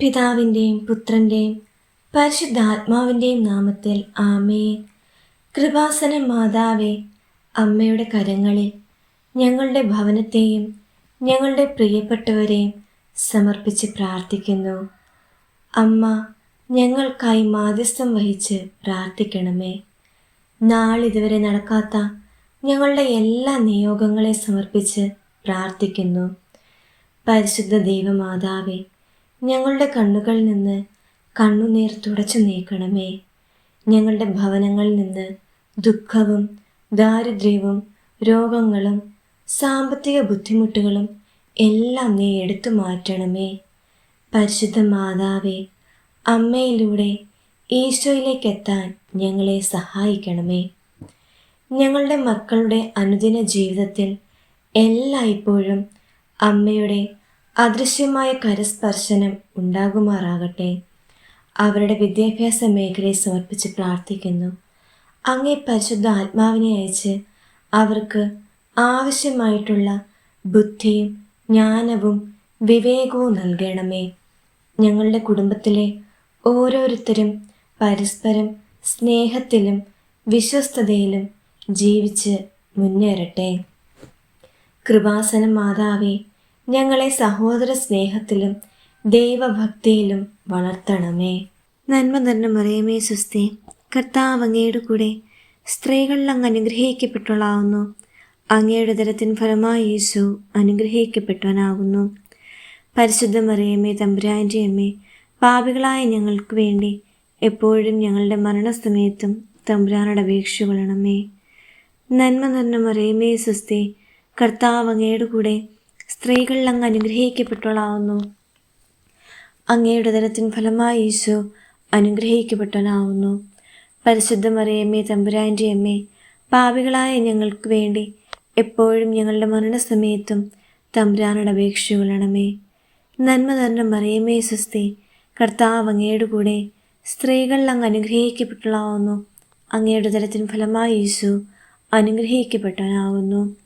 പിതാവിന്റെയും പുത്രന്റെയും പരിശുദ്ധാത്മാവിന്റെയും നാമത്തിൽ ആമേ കൃപാസന മാതാവേ അമ്മയുടെ കരങ്ങളിൽ ഞങ്ങളുടെ ഭവനത്തെയും ഞങ്ങളുടെ പ്രിയപ്പെട്ടവരെയും സമർപ്പിച്ച് പ്രാർത്ഥിക്കുന്നു. അമ്മ ഞങ്ങൾക്കായി മാധ്യസ്ഥം വഹിച്ച് പ്രാർത്ഥിക്കണമേ. നാളിതുവരെ നടക്കാത്ത ഞങ്ങളുടെ എല്ലാ നിയോഗങ്ങളെ സമർപ്പിച്ച് പ്രാർത്ഥിക്കുന്നു. പരിശുദ്ധ ദൈവമാതാവേ ഞങ്ങളുടെ കണ്ണുകളിൽ നിന്ന് കണ്ണുനീർ തുടച്ചു നീക്കണമേ. ഞങ്ങളുടെ ഭവനങ്ങളിൽ നിന്ന് ദുഃഖവും ദാരിദ്ര്യവും രോഗങ്ങളും സാമ്പത്തിക ബുദ്ധിമുട്ടുകളും എല്ലാം നീ എടുത്തു മാറ്റണമേ. പരിശുദ്ധ മാതാവേ അമ്മയിലൂടെ ഈശോയിലേക്ക് എത്താൻ ഞങ്ങളെ സഹായിക്കണമേ. ഞങ്ങളുടെ മക്കളുടെ അനുദിന ജീവിതത്തിൽ എല്ലായ്പ്പോഴും അമ്മയുടെ അദൃശ്യമായ കരസ്പർശനം ഉണ്ടാകുമാറാകട്ടെ. അവരുടെ വിദ്യാഭ്യാസ മേഖലയെ സമർപ്പിച്ച് പ്രാർത്ഥിക്കുന്നു. അങ്ങേ പരിശുദ്ധ ആത്മാവിനെ അയച്ച് അവർക്ക് ആവശ്യമായിട്ടുള്ള ബുദ്ധിയും ജ്ഞാനവും വിവേകവും നൽകണമേ. ഞങ്ങളുടെ കുടുംബത്തിലെ ഓരോരുത്തരും പരസ്പരം സ്നേഹത്തിലും വിശ്വസ്തതയിലും ജീവിച്ച് മുന്നേറട്ടെ. കൃപാസന മാതാവേ ഞങ്ങളെ സഹോദര സ്നേഹത്തിലും ദൈവഭക്തിയിലും വളർത്തണമേ. നന്മ തന്നെ മറിയമേ സുസ്തി കർത്താവ് അങ്ങയുടെ കൂടെ സ്ത്രീകളിൽ അങ്ങ് അനുഗ്രഹിക്കപ്പെട്ടവളാവുന്നു. അങ്ങയുടെ ദരത്തിൻ ഫലമായി യേശു അനുഗ്രഹിക്കപ്പെട്ടവനാകുന്നു. പരിശുദ്ധ മറിയമ്മേ തമ്പുരാന്റെ അമ്മേ പാപികളായ ഞങ്ങൾക്ക് വേണ്ടി എപ്പോഴും ഞങ്ങളുടെ മരണസമയത്തും തമ്പുരാനോട് അപേക്ഷ കൊള്ളണമേ. നന്മ നിറഞ്ഞ മറിയമേ സുസ്തി കർത്താവ് അങ്ങയുടെ കൂടെ സ്ത്രീകളിൽ അങ്ങ് അനുഗ്രഹിക്കപ്പെട്ടവളാവുന്നു. അങ്ങയുടെ ദരത്തിൻ ഫലമായി ഈശോ അനുഗ്രഹിക്കപ്പെട്ടവനാവുന്നു. പരിശുദ്ധ മറിയമ്മേ തമ്പുരാന്റെ അമ്മേ പാപികളായ ഞങ്ങൾക്ക് വേണ്ടി എപ്പോഴും ഞങ്ങളുടെ മരണസമയത്തും തമ്പുരാനോട് അപേക്ഷകളണമേ നന്മ തന്നെ മറിയമ്മേ സ്വസ്തി കർത്താവ് അങ്ങയുടെ കൂടെ സ്ത്രീകളിൽ അങ്ങ് അനുഗ്രഹിക്കപ്പെട്ടവളാവുന്നു. അങ്ങയുടെ ദരത്തിൻ ഫലമായി യേശു അനുഗ്രഹിക്കപ്പെട്ടവനാവുന്നു.